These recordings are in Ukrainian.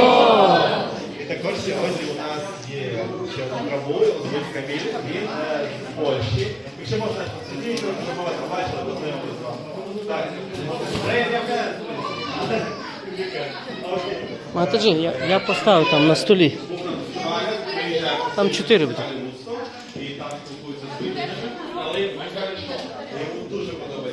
І також сьогодні у нас є ще один пробуй, звуть Каміль, він е, з Польщі. Якщо можна, сидіть, щоб ви вас побачили, познайомилися з вами. Так. Привіт, я впевнений. Окей. Матаджи, я, я поставив там на столі. Приїжджають Там чотири буде. і там спілкуються з людьми. Але ми кажемо, що йому дуже подобається.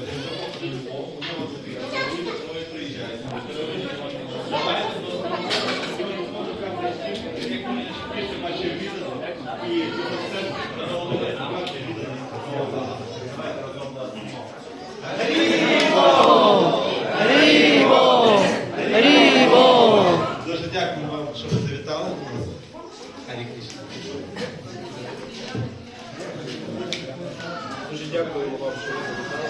Дякую вам, що ви завітали. Дуже дякую вам, що ви завітали.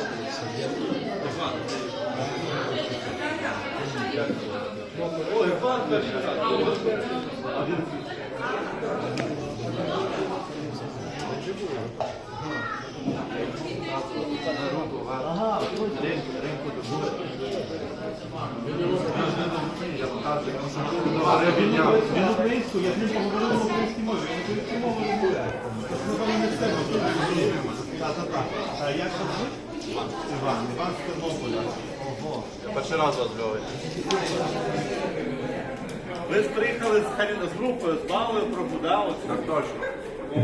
Ага, ринку, ринку добули. Він українською, я з ним поговорив на українській мові, він українською мовою розмовляє. Напевно, не все можливо. Так, так, так. А Як це звуть? Іван. Іван з Тернополя. Ого. Перший раз вас говорю. Ви ж приїхали з, групою, з Балою пробудали. Так точно. І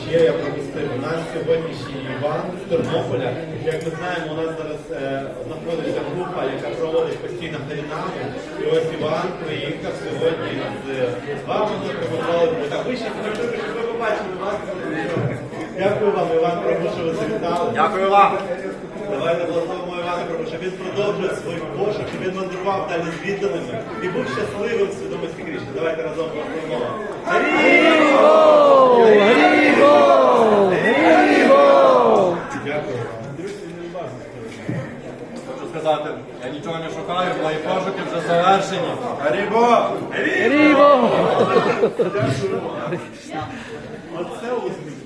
ще я пропустив. У нас сьогоднішній Іван з Тернополя. Як ми знаємо, у нас зараз е, знаходиться група, яка проводить постійно харінами. І ось Іван приїхав сьогодні з, вами. Так, ви ще ви побачили вас. Дякую вам, Іван, Прабу, що ви завітали. Дякую вам. Давайте благословимо Івана Прабу, щоб він продовжив свій пошук, він мандрував далі з відданими і був щасливим в свідомості Крішни. Давайте разом благословимо. Ріво! Ріво! Дякую. Хочу сказати, я нічого не шукаю, мої пошуки вже завершені. Рібо! Рібо! Оце успіх.